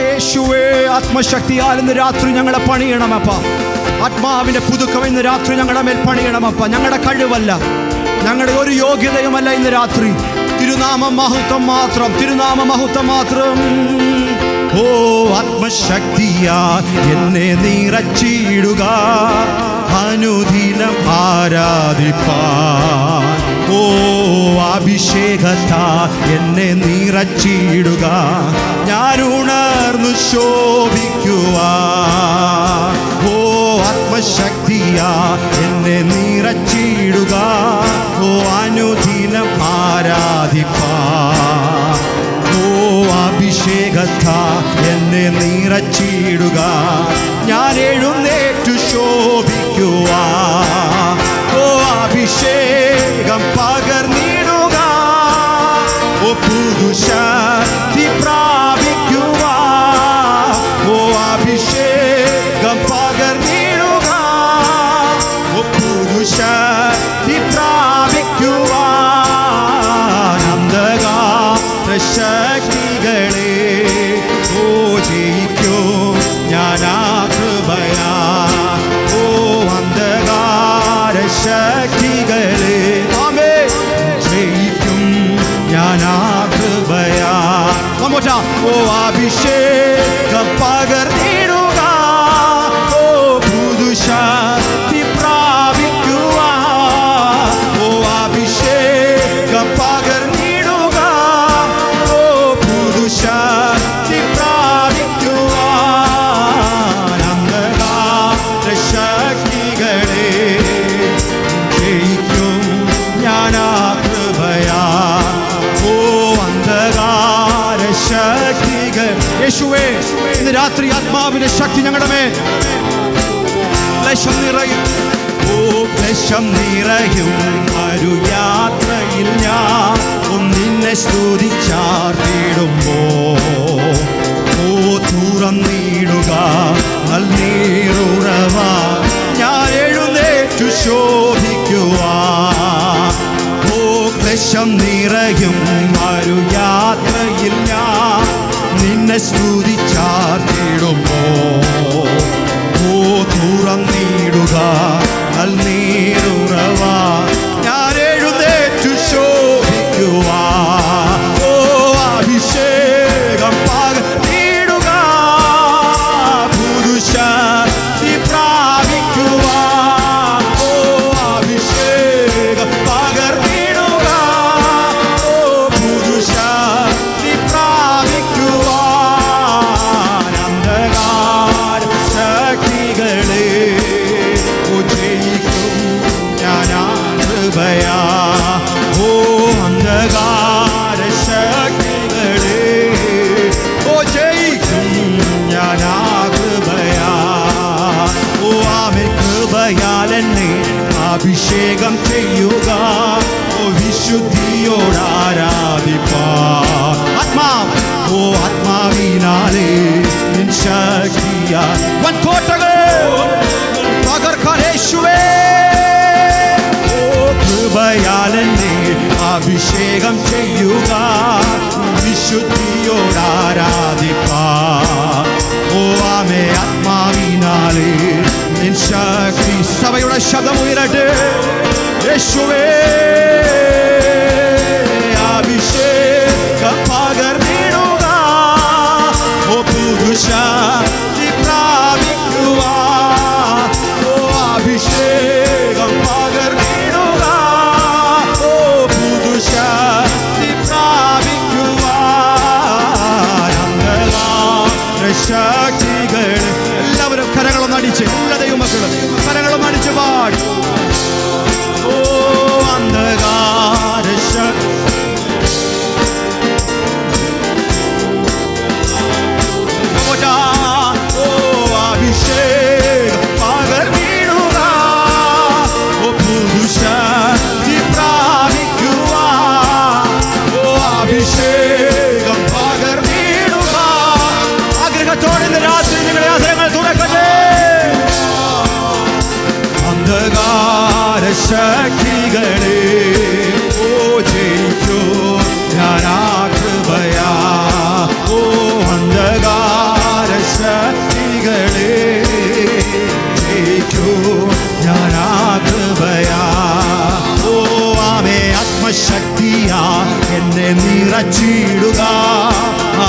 യേശുവേ ആത്മശക്തിയാൽ ഇന്ന് രാത്രി ഞങ്ങളെ പണിയണമപ്പ. ആത്മാവിന്റെ പുതുക്കം ഇന്ന് രാത്രി ഞങ്ങളുടെ മേൽ പണിയണമപ്പ. ഞങ്ങളുടെ കഴിവല്ല ഞങ്ങളുടെ ഒരു യോഗ്യതയുമല്ല ഇന്ന് രാത്രി. തിരുനാമ മഹത്വം മാത്രം തിരുനാമ മഹത്വം മാത്രം. ഓ ആത്മശക്തിയാ എന്നെ നിറച്ചിടുക. അനുദിനം ആരാധിപ്പാ. ഓ അഭിഷേകത്താ എന്നെ നിറച്ചിടുക. ഞാൻ ഉണർന്നു ശോഭിക്കുവാ. ഓ ആത്മശക്തിയാ എന്നെ നിറച്ചിടുക. ഓ അനുദിനം ആരാധിപ്പാ. അഭിഷേകത്ത എന്നെ നിറച്ചിടുക. ഞാൻ എഴുന്നേറ്റു ശോഭിക്കുക. ഓ അഭിഷേകം പകർന്നിടുക. ഓ പുതുശക്തി Moab ശക്തി ഞങ്ങളുടെ മേൽ. നിറയും. ഓ നിറയും. ഒരു യാത്രയിൽ ഞാൻ ഒന്നിനെ സ്തുതിച്ചാർത്തിടുമ്പോ. ഓ തുറന്നിടുക നല്ലീറുറവ ഞാൻ എഴുന്നേറ്റു ശോഭിക്കുവാ. ഓ ക്ലേശം നിറയും. ഒരു യാത്രയിൽ ഞാൻ നിന്നെ സ്തുതിച്ചാർത്തിടുമ്പോ തുറന്നിടുക നൽനീരുറവ. വിശുദ്ധിയോടാരാധിപ്പാ ആത്മാവ് ഓ ആത്മാവിനാലേ നിൻ ശക്തിയ വൻകോട്ടകൾ തകർക്കാൻ യേശുവേ ഓ കൃപയാൽ എന്നെ അഭിഷേകം ചെയ്യുക വിശുദ്ധിയോടാരാധിപ്പാ ഓ ആമേ ആത്മാവിനാലേ നിൻ ശക്തി സഭയുടെ ശബ്ദം ഉയരട്ടെ. യേശുവേ. ശക്തികൾ എല്ലാവരും കരകളൊന്നടിച്ച് എല്ലാ ദൈവമക്കളും. ഓ ആമേ ആത്മശക്തിയാ എന്നെ നിറച്ചിടുക.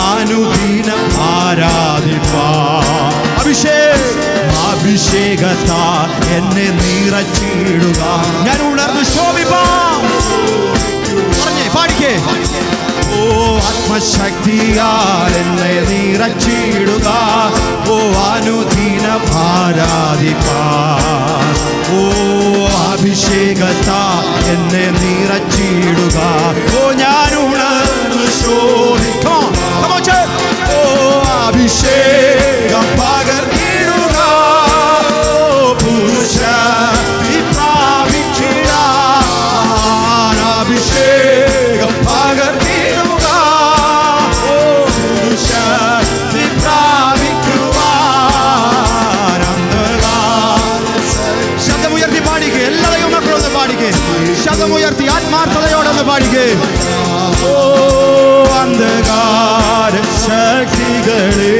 അനുദിനം ആരാധിപ്പാ അഭിഷേക്! അഭിഷേകത്താ എന്നെ നിറച്ചിടുക. ഞാൻ ഉണർന്ന് ശോഭിപ്പാം പറഞ്ഞേ പാടിക്കേ. ഓ ആത്മശക്തിയാൽ എന്നെ നിറച്ചിടുക. അനുദിന ആരാധിപ്പാ ഓ അഭിഷേകത്താ എന്നെ നിറച്ചിടുക. ഓ ഞാൻ ഉണർന്നു church. ഓ അഭിഷേകം പകർത്തിടുക. പുരുഷ അഭിഷേകം ശബ്ദമുയർത്തി ആത്മാർത്ഥതയോടൊന്ന് പാടിക്കേ. ഓ അന്ധകാര ശക്തികളെ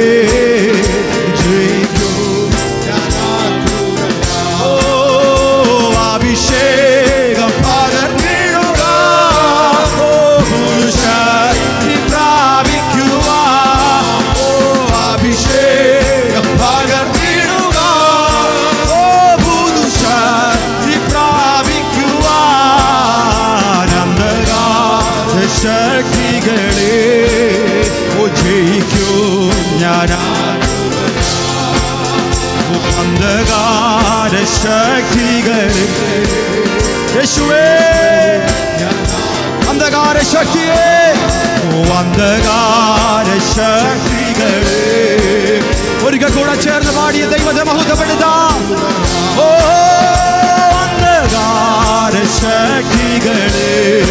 ഞാനാ. അന്ധകാര ശക്തികളെ. യേശുവേ. അന്ധകാര ശക്തിയെ. അന്ധകാര ശക്തികളെ. ഒരിക്കൽ കൂടെ ചേർന്ന് പാടിയ ദൈവത്തെ മഹത്വപ്പെടുത്താം. ഓ അന്ധകാര ശക്തികളെ.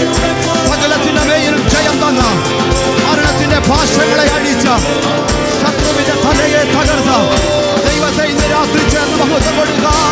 സകലത്തിന്റെ മേലും ജയം തന്ന മരണത്തിന്റെ ഭാഷകളെ അടിച്ച ശത്രുവിന്റെ തലയെ തകർത്ത ദൈവത്തെ ഇന്ന് രാത്രി ചേർന്ന് മഹത്വം കൊടുക്കാം